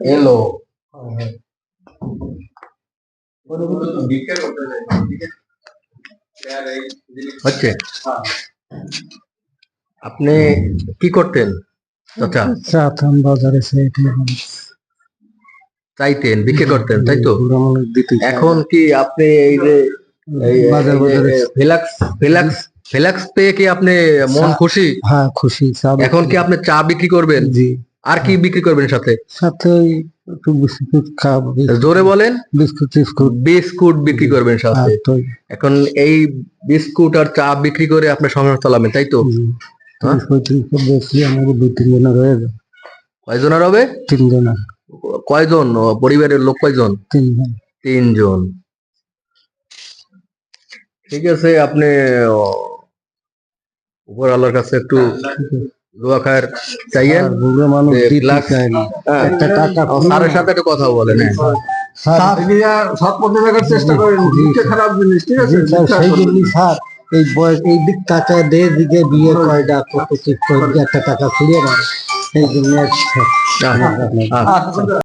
এলো হচ্ছে আপনি কি করতেন? চাচা? চাতাম বাজারে চাইতেন বিক্রি করতেন তাই তো? এখন কি আপনি এই যে বাজার বাজারে ফিলাক্স ফিলাক্স ফিলাক্স পেয়ে কি আপনি মন খুশি? হ্যাঁ খুশি এখন কি আপনি চা বিক্রি করবেন? জি। আর কি বিক্রি করবেন সাথে? সাথে একটু বিস্কুট খাব জোরে বলেন। বিস্কুট টিস্কুট বিস্কুট বিক্রি করবেন সাথে। এখন এই বিস্কুট আর চা বিক্রি করে আপনার সংসার চালাবেন তাই তো। হ্যাঁ? বেশি আমাদের দুই তিন জনের রয়ে কয়জনের হবে? তিন জনের কয়জন পরিবারের লোক কয়জন? তিনজন। তিনজন। ঠিক আছে আপনি উপর আল্লাহর কাছে একটু দোয়া খায়ের চাইয়েন। না। হ্যাঁ। একটা টাকা ও, স্যারের সাথে একটু কথা বলেন হ্যাঁ। চেষ্টা করেন। খারাপ জিনিস ঠিক আছে? জি, স্যার ভিক্ষা সেই জন্যই স্যার এই বয়স এই দিক টাকা দিয়ে দিকে বিয়ে কয়টা কত ঠিক করে একটা টাকা ফিরিয়ে দেয় এই জন্য